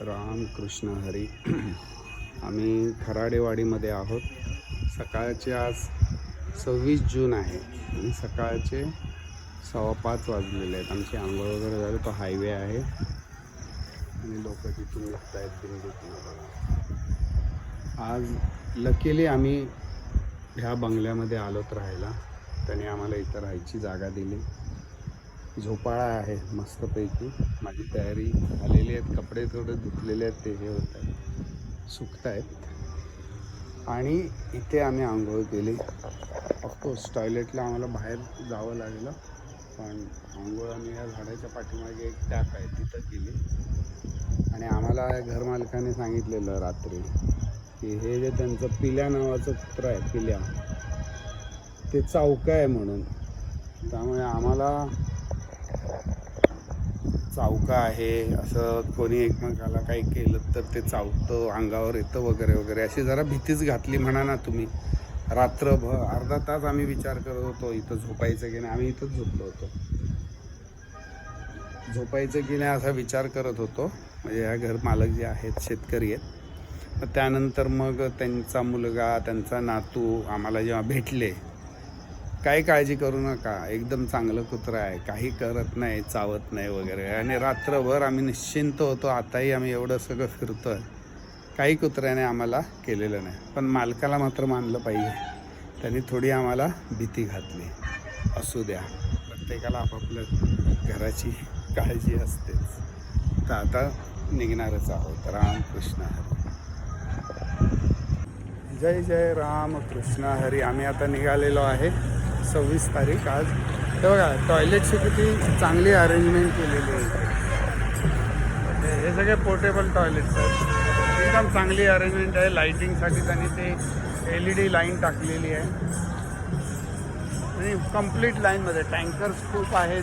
राम कृष्ण हरी. आम्ही खराडेवाडीमध्ये आहोत. सकाळचे आज सव्वीस जून आहे आणि सकाळचे सव्वा पाच वाजलेले आहेत. आमची आंघोळ वगैरे झाली तो हायवे आहे. आणि लोक तिथून निघत आहेत दिंडीतून आज लकीली आम्ही ह्या बंगल्यामध्ये आलोत राहायला. त्याने आम्हाला इथं राहायची जागा दिली. झोपाळा आहे मस्तपैकी. माझी तयारी झाली आहेत कपडे थोडे धुतलेले आहेत ते हे होत आहेत. सुकत आहेत आणि इथे आम्ही आंघोळ केली. ऑफकोर्स टॉयलेटला आम्हाला बाहेर जावं लागलं पण आंघोळ आम्ही या झाडाच्या पाठीमागे एक टॅप आहे तिथं केली. आणि आम्हाला घरमालकाने सांगितलेलं रात्री की हे जे त्यांचं पिल्या नावाचं कुत्र आहे पिल्या ते चौका आहे म्हणून. त्यामुळे आम्हाला चावका आहे असं कोणी एकमेकाला काही केलं तर ते चावतं अंगावर येतं वगैरे वगैरे. अशी जरा भीतीच घातली म्हणा ना तुम्ही. रात्रभर अर्धा तास आम्ही विचार करत होतो इथं झोपायचं की नाही? आम्ही इथंच झोपलो होतो. झोपायचं की नाही असा विचार करत होतो. म्हणजे ह्या घर मालक जे आहेत शेतकरी आहेत. मग त्यानंतर मग त्यांचा मुलगा त्यांचा नातू आम्हाला जेव्हा भेटले काही काळजी करू नका. एकदम चांगलं कुत्रं आहे. काही करत नाही चावत नाही वगैरे. आणि रात्रभर आम्ही निश्चिंत होतो. आताही आम्ही एवढं सगळं फिरतो आहे काही कुत्र्याने आम्हाला केलेलं नाही. पण मालकाला मात्र मानलं पाहिजे. त्यांनी थोडी आम्हाला भीती घातली. असू द्या. प्रत्येकाला आपापल्या घराची काळजी असतेच. तर आता निघणारच आहोत. रामकृष्ण हरी. जय जय राम कृष्ण हरी. आम्ही आता निघालेलो आहे. सव्वीस तारीख आज. तर बघा टॉयलेटची किती चांगली अरेंजमेंट केलेली आहे. हे सगळे पोर्टेबल टॉयलेट्स आहेत. एकदम चांगली अरेंजमेंट आहे. लाईटिंगसाठी त्यांनी ते एल ई डी लाईन टाकलेली आहे. आणि कंप्लीट लाईनमध्ये टँकर्स खूप आहेत.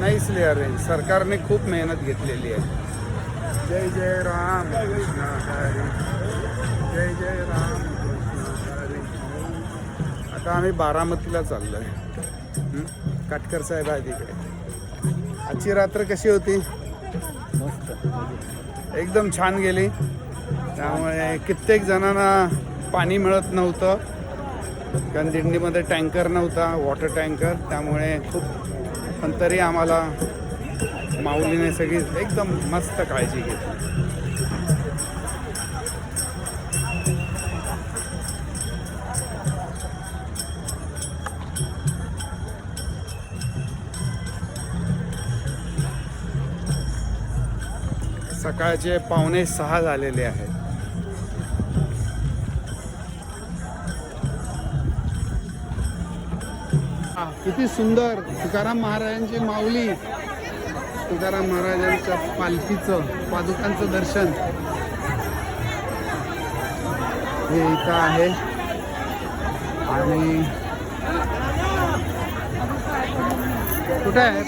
नाईसली अरेंज सरकारने खूप मेहनत घेतलेली आहे. जय जय राम. कृष्ण हरी जय जय राम. आता आम्ही बारामतीला चाललो आहे काटकर साहेब आहे तिकडे. आजची रात्र कशी होती? एकदम छान गेली. त्यामुळे कित्येक जणांना पाणी मिळत नव्हतं. कारण दिंडीमध्ये टँकर नव्हता वॉटर टँकर त्यामुळे खूप पण तरी आम्हाला माऊलीने सगळी एकदम मस्त काळजी घेतली. सकाळचे पावणे सहा झालेले आहेत. किती सुंदर. तुकाराम महाराजांची माऊली. तुकाराम महाराजांच्या पालखीचं पादुकांचं दर्शन. हे इथं आहे. आणि कुठे आहे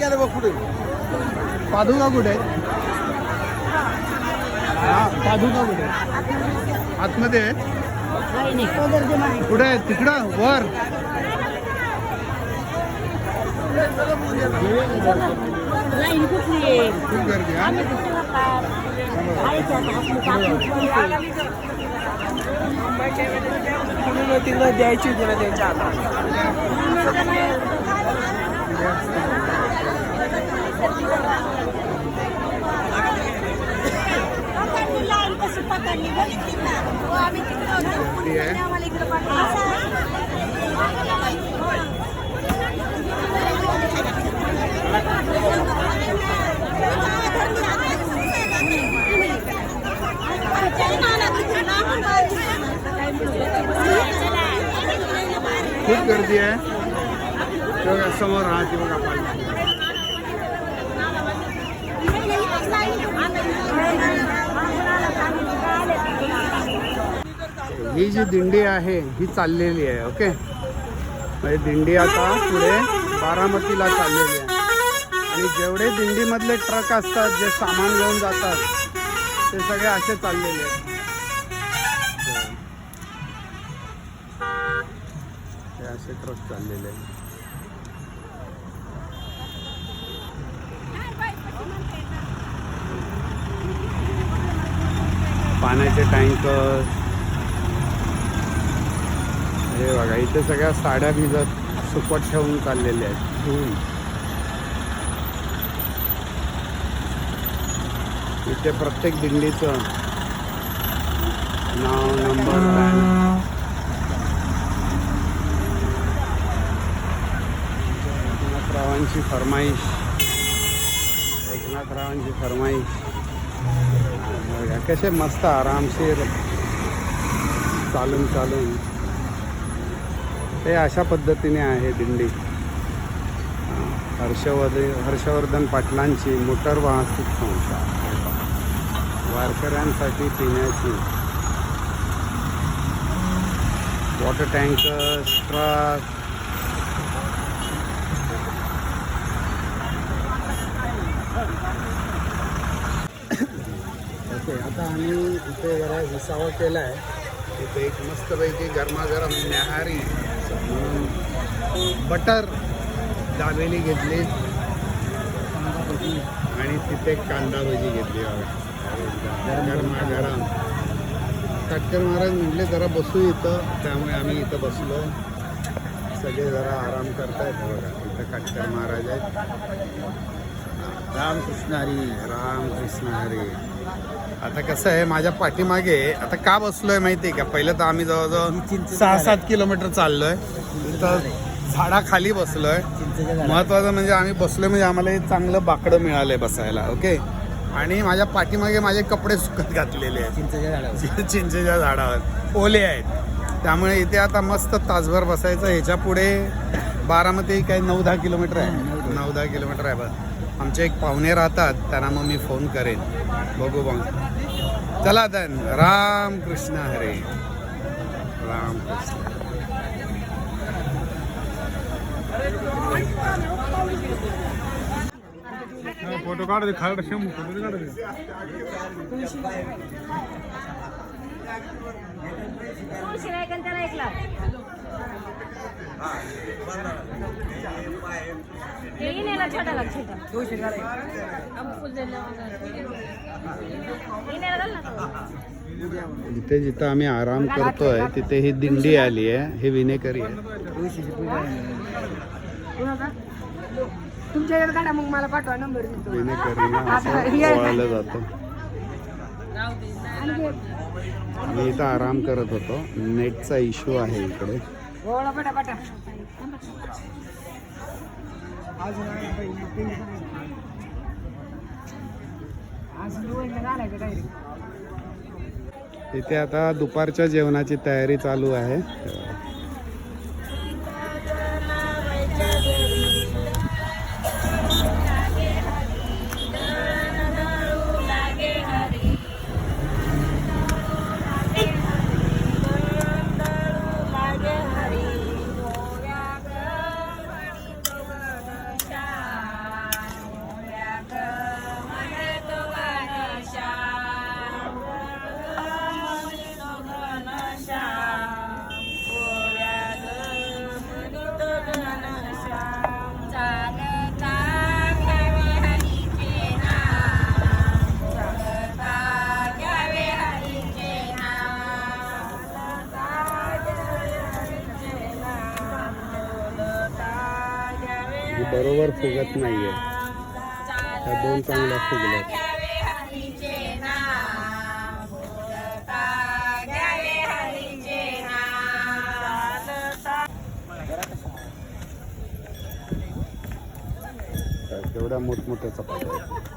पादुका कुठे आहे पादुका कुठे? आहे? आतमध्ये कुठे आहे? तिकडं? वर. खूप गर्दी हा आता आपलं कापूस तिला द्यायची होती ना त्यांच्या हातात पकडली लाईन कशी पकडली बघितली ना. हो, आम्ही तिकडे होतो. गर्दी आहे? आम्हाला इकडे पाठवलं. खूप गर्दी आहे. समोर राहते बघा पालखी ही जी दिंडी आहे ही चाललेली आहे ओके म्हणजे दिंडी आता पुढे बारामतीला चाललेली आहे. आणि जेवढे दिंडीमधले ट्रक असतात जे सामान घेऊन जातात ते सगळे असे चाललेले आहेत. असे ट्रक चाललेले पाण्याचे टँकर हे बघा इथे सगळ्या साड्या भिजत सुकट ठेवून चाललेल्या आहेत. धुवून इथे प्रत्येक दिंडीचं नाव नंबर पॅन एकनाथरावांची फरमाईश. एकनाथरावांची फरमाईश. बघा, कसे मस्त आरामशीर चालून चालून. ते अशा पद्धतीने आहे दिंडी. हर्षवर्धन हर्षवर्धन पाटलांची मोटर वाहतूक संस्था. वारकऱ्यांसाठी पिण्याची. वॉटर टँकर ट्रक ओके आता आम्ही इथे जरा विसावा केला आहे इथे एक मस्तपैकी गरमागरम न्याहारी बटर दाबेली घेतली. आणि तिथे कांदा भजी घेतली बघा. गरमागरम. काटकर महाराज म्हटले जरा बसू इथं. त्यामुळे आम्ही इथं बसलो. सगळे जरा आराम करतायत बघा. इथं काटकर महाराज आहेत. रामकृष्ण हरी रामकृष्ण हरी. आता कसं आहे माझ्या पाठीमागे आता का बसलोय माहिती आहे का? पहिलं तर आम्ही जवळजवळ सहा सात किलोमीटर चाललोय. इथं झाडाखाली बसलोय. महत्वाचं म्हणजे आम्ही बसलोय म्हणजे आम्हाला एक चांगलं बाकडं मिळालंय बसायला ओके? आणि माझ्या पाठीमागे माझे कपडे सुकत घातलेले आहेत. चिंचेच्या झाडावर. ओले आहेत. त्यामुळे इथे आता मस्त तासभर बसायचं. ह्याच्या पुढे बारामती काही नऊ दहा किलोमीटर आहे. नऊ दहा किलोमीटर आहे बस. आमचे एक पाहुणे राहतात त्यांना मग मी फोन करेन. बघू मग. चला then राम कृष्ण हरे. राम कृष्ण फोटो काढ दे खाल शंभू फोटो काढ दे हे छोटा फुल हे ना इथे जिथं आम्ही आराम करतोय तिथे ही दिंडी आली आहे हे विनेकरी आहे. तुमच्याकडे काढा मग मला पाठवा नंबर जातं मी इथं आराम करत होतो. नेटचा इश्यू आहे इकडे. इथे आता दुपारच्या जेवणाची तयारी चालू आहे. फुगत नाहीये. त्या दोन चांगल्या फुगल्या तेवढ्या मोठमोठ्या चपात्या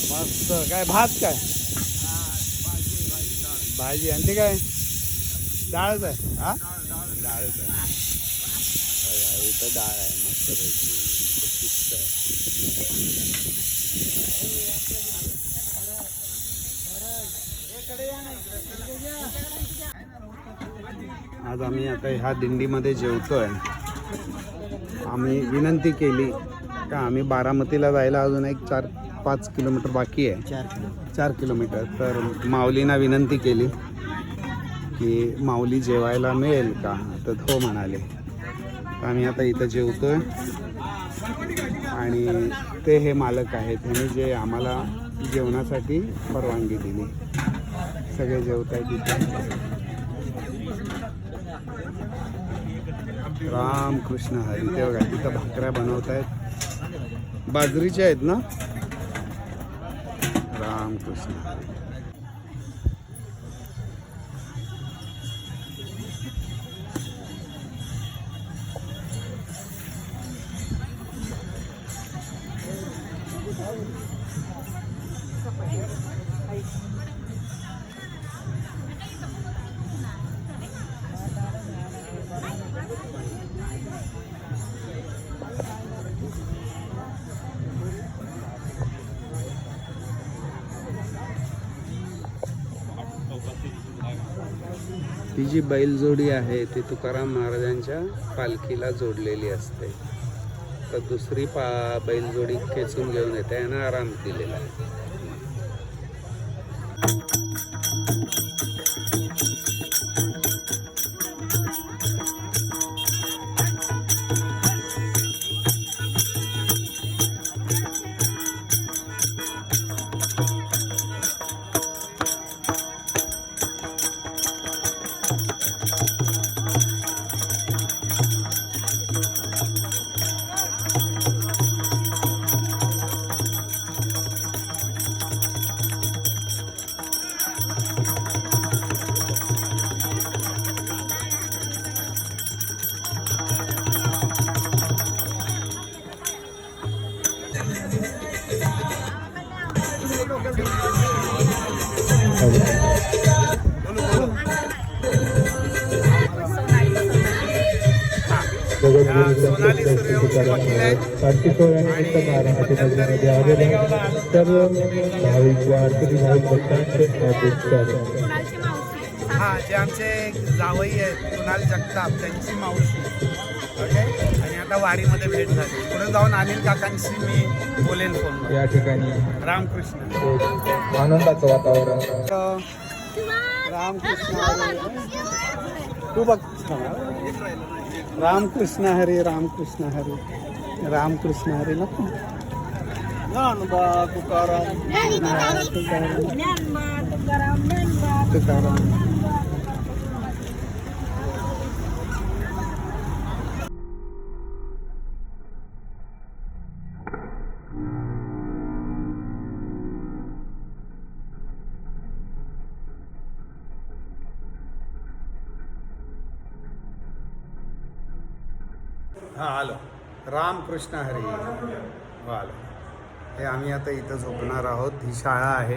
मस्त. काय भात काय? भाजी आणि ते काय? डाळच आहे हा? डाळच आहे इथं डाळ आहे मस्त पैकी आहे आज आम्ही आता ह्या दिंडीमध्ये जेवतोय. आम्ही विनंती केली का आम्ही बारामतीला जायला अजून एक चार पाच किलोमीटर बाकी आहे. चार किलो चार किलोमीटर. तर माऊलींना विनंती केली की माऊली जेवायला मिळेल का? तर हो म्हणाले आम्ही आता इथं जेवतोय आणि ते हे मालक आहेत. त्यांनी जे आम्हाला जेवणासाठी परवानगी दिली. सगळे जेवत आहेत इथे रामकृष्ण हरी ते बघा तिथं भाकऱ्या बनवत आहेत बाजरीच्या आहेत ना? रामकृष्ण ही जी बैलजोडी आहे ती तुकाराम महाराजांच्या पालखीला जोडलेली असते. तर दुसरी पा बैलजोडी खेचून घेऊन येते यांना आराम दिलेला आहे. सोनाली कार्तिक नगरीमध्ये आलेल्या सर्व भाविक भाविक भक्तांचे जे आमचे जावई आहेत कुणाल जगताप त्यांची मावशी. ओके आणि आता वारीमध्ये भेट झाली. जाऊन अनिल काकांशी मी बोलेन फोन या ठिकाणी. रामकृष्ण. एक आनंदाचं वातावरण. रामकृष्ण हरी तू बघ. रामकृष्ण हरी रामकृष्ण हरी. रामकृष्ण हरी नको ज्ञानोबा तुकाराम. तुकाराम. तुकाराम. हां आलो रामकृष्ण हरी. हो आलो हे आम्ही आता इथं झोपणार आहोत. ही शाळा आहे.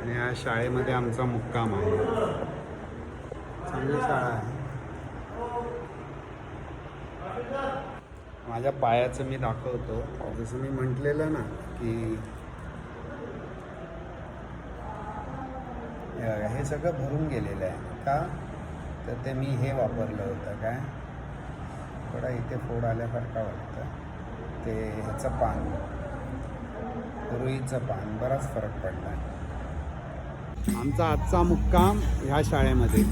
आणि या शाळेमध्ये आमचा मुक्काम आहे. चांगली शाळा आहे. माझ्या पायाचं मी दाखवतो. जसं मी म्हटलेलं ना की हे सगळं भरून गेलेलं आहे. का? तर ते मी हे वापरलं होतं. काय? थोडा इथे फोड आल्यासारखा वाटतं. ते ह्याचं पान. रुईचं पान. बराच फरक पडला. आमचा आजचा मुक्काम ह्या शाळेमध्ये.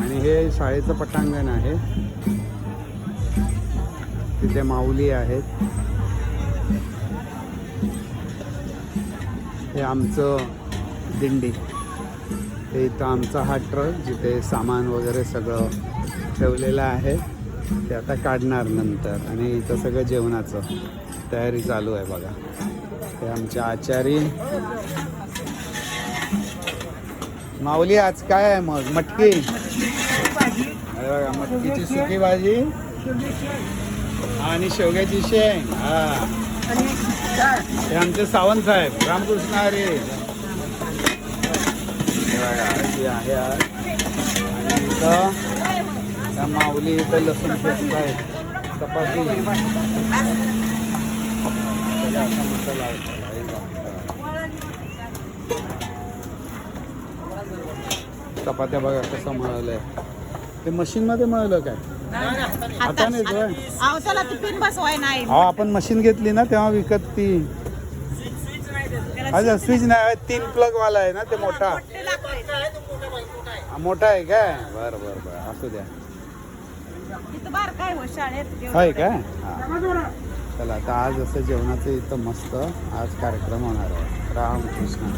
आणि हे शाळेचं पटांगण आहे. तिथे माऊली आहेत. हे आमचं दिंडी. ते इथं आमचा हा ट्रक जिथे सामान वगैरे सगळं ठेवलेलं आहे ते आता काढणार नंतर. आणि इथं सगळं जेवणाचं तयारी चालू आहे बघा. ते आमचे आचारी. माऊली आज काय आहे मग? मटकी? अरे बघा मटकीची सुकी भाजी आणि शेवग्याची शेंग. हा. ते आमचे सावंत साहेब रामकृष्ण अरे हे बघा, अशी आहे आज. आणि इथं त्या माऊली इथं लसूण असा मसाला आहे. बघा. चपात्या बघा कसं मळलंय. ते मशीनमध्ये मळलं काय? हाताने होय अहो त्याला ती पिन बसवाय नाही. अहो आपण मशीन घेतली ना तेव्हा विकत ती. अच्छा स्विच नाही. तीन प्लग वाला आहे ना ते मोठा. मोठा आहे काय? बरं बरं बरं. असू द्या. तिथं बार काय हो शाळेत? होय काय? हा. चला आता आज असं जेवणाचं इथं मस्त आज कार्यक्रम होणार आहे. रामकृष्ण